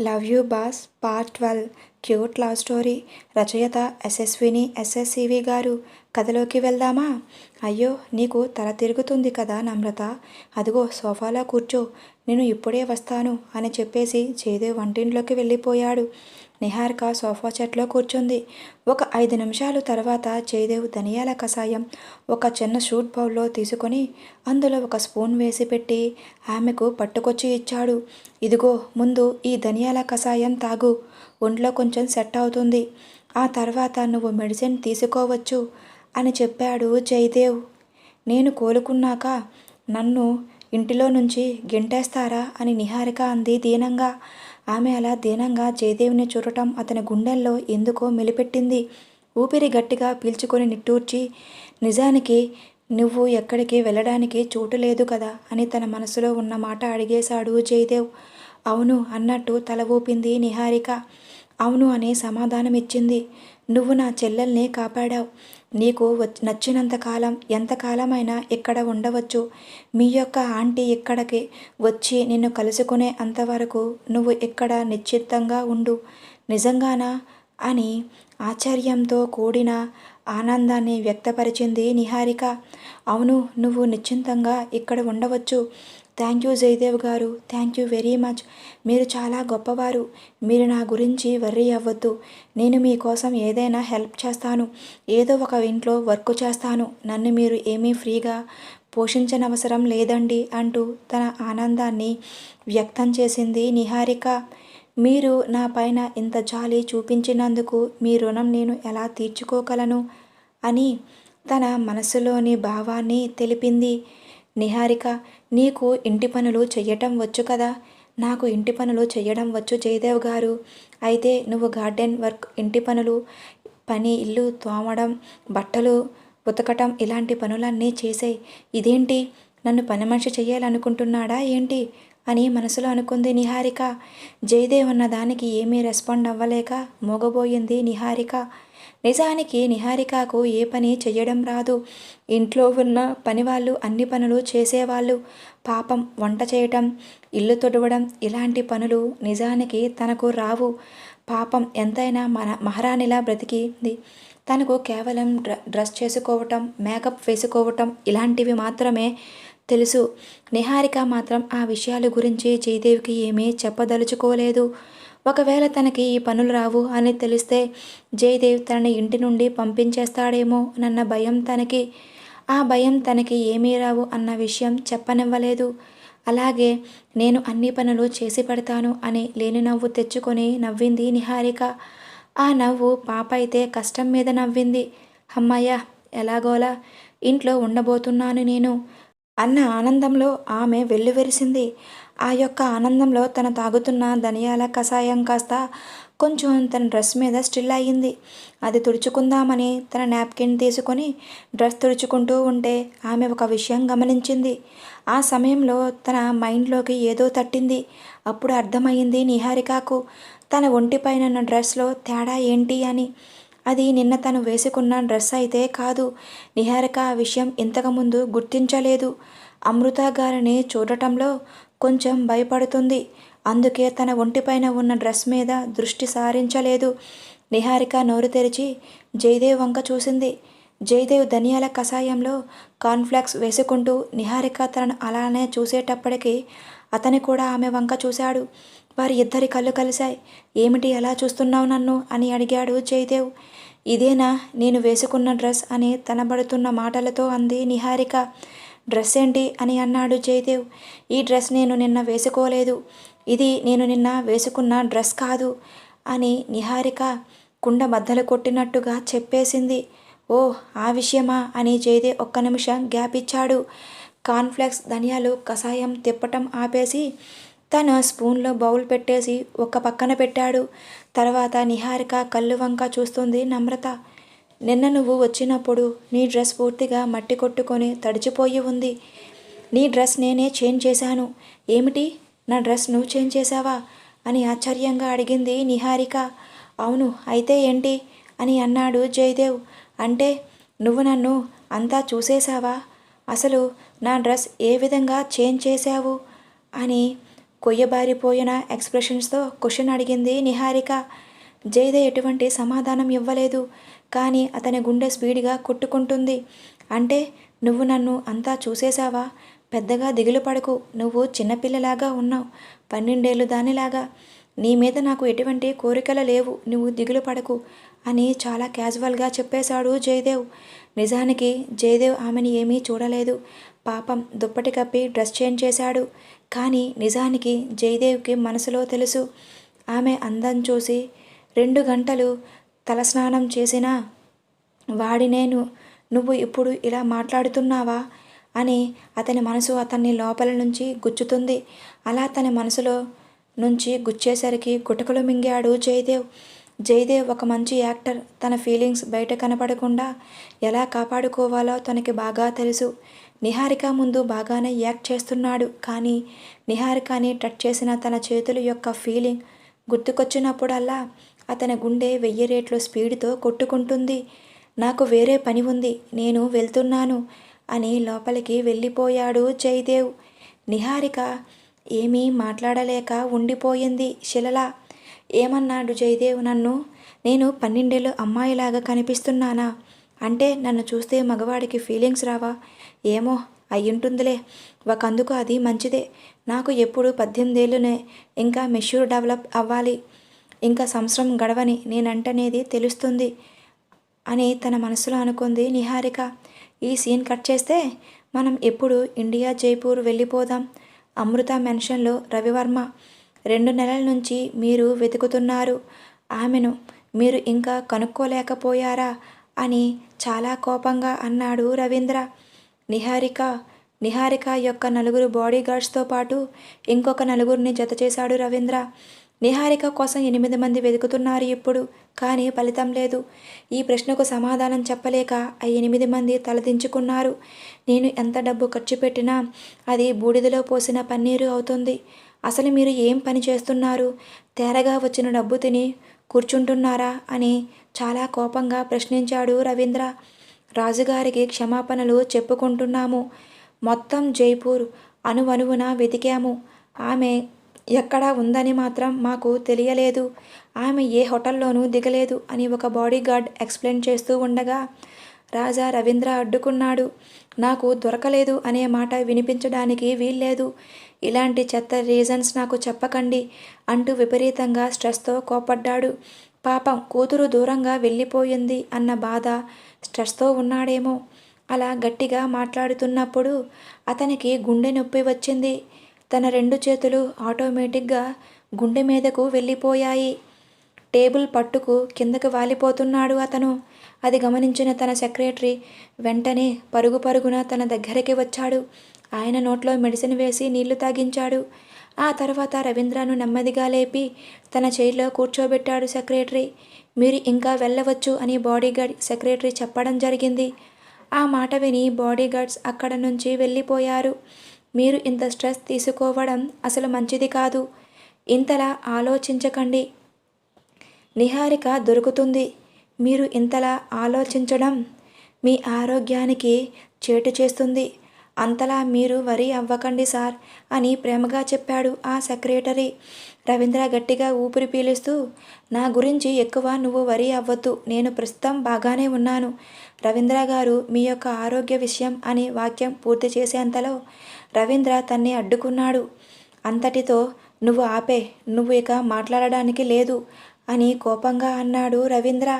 Love you boss part twelve. Cute love story. రచయిత ఎస్ఎస్విని ఎస్ఎస్సివి గారు. కథలోకి వెళ్దామా? అయ్యో నీకు తల తిరుగుతుంది కదా నమ్రత. అదిగో సోఫాలో కూర్చో. నేను ఇప్పుడే వస్తాను అని చెప్పేసి చేదే వంటింట్లోకి వెళ్ళిపోయాడు. నిహారిక సోఫా సెట్లో కూర్చుంది. ఒక ఐదు నిమిషాలు తర్వాత జయదేవ్ ధనియాల కషాయం ఒక చిన్న షూట్ బౌల్లో తీసుకొని అందులో ఒక స్పూన్ వేసి పెట్టి ఆమెకు పట్టుకొచ్చి ఇచ్చాడు. ఇదిగో ముందు ఈ ధనియాల కషాయం తాగు. ఒంట్లో కొంచెం సెట్ అవుతుంది. ఆ తర్వాత నువ్వు మెడిసిన్ తీసుకోవచ్చు అని చెప్పాడు జయదేవ్. నేను కోలుకున్నాక నన్ను ఇంటిలో నుంచి గెంటేస్తారా అని నిహారిక అంది దీనంగా. ఆమె అలా దీనంగా జయదేవిని చూడటం అతని గుండెల్లో ఎందుకో మెలిపెట్టింది. ఊపిరి గట్టిగా పీల్చుకొని నిట్టూర్చి నిజానికి నువ్వు ఎక్కడికి వెళ్ళడానికి చోటు లేదు కదా అని తన మనసులో ఉన్న మాట అడిగేశాడు జయదేవ్. అవును అన్నట్టు తల ఊపింది నిహారిక. అవును అని సమాధానమిచ్చింది. నువ్వు నా చెల్లెల్ని కాపాడావు. నీకు నచ్చినంత కాలం ఎంతకాలమైనా ఇక్కడ ఉండవచ్చు. మీ యొక్క ఆంటీ ఇక్కడికి వచ్చి నిన్ను కలుసుకునే అంతవరకు నువ్వు ఇక్కడ నిశ్చితంగా ఉండు. నిజంగానా? అని ఆశ్చర్యంతో కూడిన ఆనందాన్ని వ్యక్తపరిచింది నిహారిక. అవును నువ్వు నిశ్చింతంగా ఇక్కడ ఉండవచ్చు. Thank you Jayadev garu. Thank you very much. మీరు చాలా గొప్పవారు. మీరు నా గురించి వర్రీ అవ్వద్దు. నేను మీకోసం ఏదైనా హెల్ప్ చేస్తాను. ఏదో ఒక ఇంట్లో వర్క్ చేస్తాను. నన్ను మీరు ఏమీ ఫ్రీగా పోషించనవసరం లేదండి అంటూ తన ఆనందాన్ని వ్యక్తం చేసింది నిహారిక. మీరు నా పైన ఇంత జాలి చూపించినందుకు మీ రుణం నేను ఎలా తీర్చుకోగలను అని తన మనసులోని భావాన్ని తెలిపింది. నిహారిక నీకు ఇంటి పనులు చెయ్యటం వచ్చు కదా? నాకు ఇంటి పనులు చెయ్యడం వచ్చు జయదేవ్ గారు. అయితే నువ్వు గార్డెన్ వర్క్ ఇంటి పనులు పని ఇల్లు తోమడం బట్టలు ఉతకటం ఇలాంటి పనులన్నీ చేసేయి. ఇదేంటి? నన్ను పని మనిషి చేయాలనుకుంటున్నాడా ఏంటి? అని మనసులో అనుకుంది నిహారిక. జయదేవ్ అన్న దానికి ఏమీ రెస్పాండ్ అవ్వలేక మోగబోయింది నిహారిక. నిజానికి నిహారికకు ఏ పని చెయ్యడం రాదు. ఇంట్లో ఉన్న పనివాళ్ళు అన్ని పనులు చేసేవాళ్ళు. పాపం వంట చేయటం ఇల్లు తొడవడం ఇలాంటి పనులు నిజానికి తనకు రావు. పాపం ఎంతైనా మన మహారాణిలా బ్రతికింది. తనకు కేవలం డ్రెస్ చేసుకోవటం మేకప్ వేసుకోవటం ఇలాంటివి మాత్రమే తెలుసు. నిహారిక మాత్రం ఆ విషయాల గురించి జయదేవికి ఏమీ చెప్పదలుచుకోలేదు. ఒకవేళ తనకి ఈ పనులు రావు అని తెలిస్తే జయదేవ్ తనని ఇంటి నుండి పంపించేస్తాడేమో అన్న భయం తనకి. ఆ భయం తనకి ఏమీ రావు అన్న విషయం చెప్పనివ్వలేదు. అలాగే నేను అన్ని పనులు చేసి పెడతాను అని లేని నవ్వు తెచ్చుకొని నవ్వింది నిహారిక. ఆ నవ్వు పాప అయితే కష్టం మీద నవ్వింది. అమ్మాయ్యా ఎలాగోలా ఇంట్లో ఉండబోతున్నాను నేను. అన్న ఆనందంలో ఆమె వెల్లువెరిసింది. ఆ యొక్క ఆనందంలో తన తాగుతున్న ధనియాల కషాయం కాస్త కొంచెం తన డ్రెస్ మీద స్టిల్ అయ్యింది. అది తుడుచుకుందామని తన నాప్కిన్ తీసుకొని డ్రెస్ తుడుచుకుంటూ ఉంటే ఆమె ఒక విషయం గమనించింది. ఆ సమయంలో తన మైండ్లోకి ఏదో తట్టింది. అప్పుడు అర్థమైంది నిహారికకు తన ఒంటిపైన డ్రెస్లో తేడా ఏంటి అని. అది నిన్న తను వేసుకున్న డ్రెస్ అయితే కాదు. నిహారిక ఆ విషయం ఇంతకుముందు గుర్తించలేదు. అమృత గారిని చూడటంలో కొంచెం భయపడుతుంది. అందుకే తన ఒంటిపైన ఉన్న డ్రెస్ మీద దృష్టి సారించలేదు. నిహారిక నోరు తెరిచి జయదేవ్ వంక చూసింది. జయదేవ్ ధనియాల కషాయంలో కాన్ఫ్లాక్స్ వేసుకుంటూ నిహారిక తనను అలానే చూసేటప్పటికీ అతని కూడా ఆమె వంక చూశాడు. వారి ఇద్దరి కళ్ళు కలిశాయి. ఏమిటి ఎలా చూస్తున్నావు నన్ను? అని అడిగాడు జయదేవ్. ఇదేనా? నేను వేసుకున్న డ్రెస్ అని తనబడుతున్న మాటలతో అంది నిహారిక. డ్రెస్ ఏంటి? అని అన్నాడు జయదేవ్. ఈ డ్రెస్ నేను నిన్న వేసుకోలేదు. ఇది నేను నిన్న వేసుకున్న డ్రెస్ కాదు అని నిహారిక కుండ బద్దలు కొట్టినట్టుగా చెప్పేసింది. ఓ ఆ విషయమా? అని జయదేవ్ ఒక్క నిమిషం గ్యాప్ ఇచ్చాడు. కాన్ఫ్లెక్స్ ధనియాలు కషాయం తిప్పటం ఆపేసి తన స్పూన్లో బౌల్ పెట్టేసి ఒక పక్కన పెట్టాడు. తర్వాత నిహారిక కళ్ళు వంక చూస్తుంది నమ్రత. నిన్న నువ్వు వచ్చినప్పుడు నీ డ్రెస్ పూర్తిగా మట్టి కొట్టుకొని తడిచిపోయి ఉంది. నీ డ్రెస్ నేనే చేంజ్ చేశాను. ఏమిటి? నా డ్రెస్ నువ్వు చేంజ్ చేశావా? అని ఆశ్చర్యంగా అడిగింది నిహారిక. అవును అయితే ఏంటి? అని అన్నాడు జయదేవ్. అంటే నువ్వు నన్ను అంతా చూసేశావా? అసలు నా డ్రెస్ ఏ విధంగా చేంజ్ చేశావు? అని కొయ్యబారిపోయిన ఎక్స్ప్రెషన్స్తో క్వశ్చన్ అడిగింది నిహారిక. జయదేవ్ ఎటువంటి సమాధానం ఇవ్వలేదు. కానీ అతని గుండె స్పీడ్గా కొట్టుకుంటుంది. అంటే నువ్వు నన్ను అంతా చూసేశావా? పెద్దగా దిగులు పడకు. నువ్వు చిన్నపిల్లలాగా ఉన్నావు. పన్నెండేళ్ళు దానిలాగా. నీ మీద నాకు ఎటువంటి కోరికలు లేవు. నువ్వు దిగులు పడకు అని చాలా క్యాజువల్గా చెప్పేశాడు జయదేవ్. నిజానికి జయదేవ్ ఆమెని ఏమీ చూడలేదు. పాపం దుప్పటి కప్పి డ్రెస్ చేంజ్ చేశాడు. కానీ నిజానికి జయదేవ్కి మనసులో తెలుసు. ఆమె అందం చూసి రెండు గంటలు తలస్నానం చేసినా వాడి నేను నువ్వు ఇప్పుడు ఇలా మాట్లాడుతున్నావా? అని అతని మనసు అతన్ని లోపల నుంచి గుచ్చుతుంది. అలా తన మనసులో నుంచి గుచ్చేసరికి గుటకలు మింగాడు జయదేవ్. జయదేవ్ ఒక మంచి యాక్టర్. తన ఫీలింగ్స్ బయట కనపడకుండా ఎలా కాపాడుకోవాలో తనకి బాగా తెలుసు. నిహారిక ముందు బాగానే యాక్ట్ చేస్తున్నాడు. కానీ నిహారికని టచ్ చేసిన తన చేతుల యొక్క ఫీలింగ్ గుర్తుకొచ్చినప్పుడల్లా అతని గుండె వెయ్యి రేట్లు స్పీడ్తో కొట్టుకుంటుంది. నాకు వేరే పని ఉంది నేను వెళ్తున్నాను అని లోపలికి వెళ్ళిపోయాడు జయదేవ్. నిహారిక ఏమీ మాట్లాడలేక ఉండిపోయింది. శిలలా ఏమన్నాడు జయదేవ్? నన్ను నేను పన్నెండేళ్ళు అమ్మాయిలాగా కనిపిస్తున్నానా? అంటే నన్ను చూస్తే మగవాడికి ఫీలింగ్స్ రావా? ఏమో అయ్యుంటుందిలే. ఒకందుకు అది మంచిదే. నాకు ఎప్పుడు పద్దెనిమిదేళ్ళునే ఇంకా మెష్యూర్ డెవలప్ అవ్వాలి. ఇంకా సంవత్సరం గడవని నేనంటనేది తెలుస్తుంది అని తన మనసులో అనుకుంది నిహారిక. ఈ సీన్ కట్ చేస్తే మనం ఎప్పుడు ఇండియా జైపూర్ వెళ్ళిపోదాం. అమృత మెన్షన్లో రవివర్మ. రెండు నెలల నుంచి మీరు వెతుకుతున్నారు. ఆమెను మీరు ఇంకా కనుక్కోలేకపోయారా అని చాలా కోపంగా అన్నాడు రవీంద్ర. నిహారిక నిహారిక యొక్క నలుగురు బాడీ గార్డ్స్తో పాటు ఇంకొక నలుగురిని జత చేశాడు రవీంద్ర. నిహారిక కోసం ఎనిమిది మంది వెతుకుతున్నారు ఇప్పుడు కానీ ఫలితం లేదు. ఈ ప్రశ్నకు సమాధానం చెప్పలేక ఆ ఎనిమిది మంది తలదించుకున్నారు. నేను ఎంత డబ్బు ఖర్చు పెట్టినా అది బూడిదలో పోసిన పన్నీరు అవుతుంది. అసలు మీరు ఏం పని చేస్తున్నారు? తేరగా వచ్చిన డబ్బు తిని కూర్చుంటున్నారా? అని చాలా కోపంగా ప్రశ్నించాడు రవీంద్ర. రాజుగారికి క్షమాపణలు చెప్పుకుంటున్నాము. మొత్తం జైపూర్ అణువణువున వెతికాము. ఆమె ఎక్కడ ఉందని మాత్రం మాకు తెలియలేదు. ఆమె ఏ హోటల్లోనూ దిగలేదు అని ఒక బాడీగార్డ్ ఎక్స్ప్లెయిన్ చేస్తూ ఉండగా రాజా రవీంద్ర అడ్డుకున్నాడు. నాకు దొరకలేదు అనే మాట వినిపించడానికి వీల్లేదు. ఇలాంటి చెత్త రీజన్స్ నాకు చెప్పకండి అంటూ విపరీతంగా స్ట్రెస్తో కోపడ్డాడు పాపం కూతురు దూరంగా వెళ్ళిపోయింది అన్న బాధ స్ట్రెస్తో ఉన్నాడేమో. అలా గట్టిగా మాట్లాడుతున్నప్పుడు అతనికి గుండె నొప్పి వచ్చింది. తన రెండు చేతులు ఆటోమేటిక్గా గుండె మీదకు వెళ్ళిపోయాయి. టేబుల్ పట్టుకు కిందకు వాలిపోతున్నాడు అతను. అది గమనించిన తన సెక్రటరీ వెంటనే పరుగు పరుగున తన దగ్గరికి వచ్చాడు. ఆయన నోట్లో మెడిసిన్ వేసి నీళ్ళు తాగించాడు. ఆ తర్వాత రవీంద్రను నెమ్మదిగా లేపి తన చైర్లో కూర్చోబెట్టాడు సెక్రటరీ. మీరు ఇంకా వెళ్ళవచ్చు అని బాడీగార్డ్ సెక్రటరీ చెప్పడం జరిగింది. ఆ మాట విని బాడీగార్డ్స్ అక్కడ నుంచి వెళ్ళిపోయారు. మీరు ఇంత స్ట్రెస్ తీసుకోవడం అసలు మంచిది కాదు. ఇంతలా ఆలోచించకండి. నిహారిక దొరుకుతుంది. మీరు ఇంతలా ఆలోచించడం మీ ఆరోగ్యానికి చేటు చేస్తుంది. అంతలా మీరు వరి అవ్వకండి సార్ అని ప్రేమగా చెప్పాడు ఆ సెక్రటరీ. రవీంద్ర గట్టిగా ఊపిరి పీలుస్తూ నా గురించి ఎక్కువ నువ్వు వరి అవ్వద్దు నేను ప్రస్తుతం బాగానే ఉన్నాను. రవీంద్ర గారు మీ యొక్క ఆరోగ్య విషయం అని వాక్యం పూర్తి చేసేంతలో రవీంద్ర తన్ని అడ్డుకున్నాడు. అంతటితో నువ్వు ఆపే నువ్వు ఇక మాట్లాడడానికి లేదు అని కోపంగా అన్నాడు రవీంద్ర.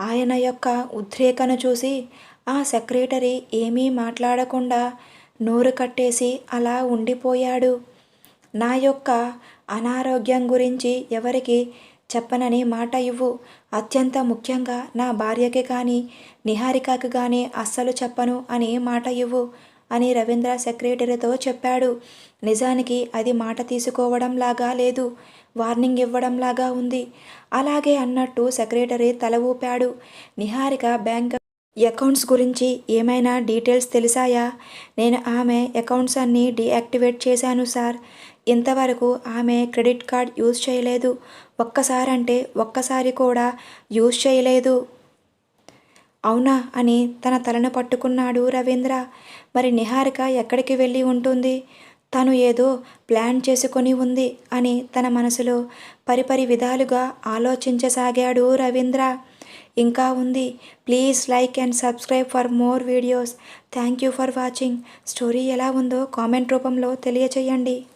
ఆయన యొక్క ఉద్రేకను చూసి ఆ సెక్రటరీ ఏమీ మాట్లాడకుండా నోరు కట్టేసి అలా ఉండిపోయాడు. నా యొక్క అనారోగ్యం గురించి ఎవరికి చెప్పనని మాట ఇవ్వు. అత్యంత ముఖ్యంగా నా భార్యకి కానీ నిహారికకి కానీ అస్సలు చెప్పను అని మాట ఇవ్వు అని రవీంద్ర సెక్రటరీతో చెప్పాడు. నిజానికి అది మాట తీసుకోవడం లాగా లేదు వార్నింగ్ ఇవ్వడం లాగా ఉంది. అలాగే అన్నట్టు సెక్రటరీ తల ఊపాడు. నిహారిక బ్యాంక్ అకౌంట్స్ గురించి ఏమైనా డీటెయిల్స్ తెలిసాయా? నేను ఆమె అకౌంట్స్ అన్నీ డీయాక్టివేట్ చేశాను సార్. ఇంతవరకు ఆమె క్రెడిట్ కార్డ్ యూజ్ చేయలేదు. ఒక్కసారంటే ఒక్కసారి కూడా యూజ్ చేయలేదు. అవునా అని తన తలను పట్టుకున్నాడు రవీంద్ర. మరి నిహారిక ఎక్కడికి వెళ్ళి ఉంటుంది? తను ఏదో ప్లాన్ చేసుకొని ఉంది అని తన మనసులో పరిపరి విధాలుగా ఆలోచించసాగాడు రవీంద్ర. ఇంకా ఉంది. Please like and subscribe for more videos. Thank you for watching. Story ఎలా ఉందో కామెంట్ రూపంలో తెలియచేయండి.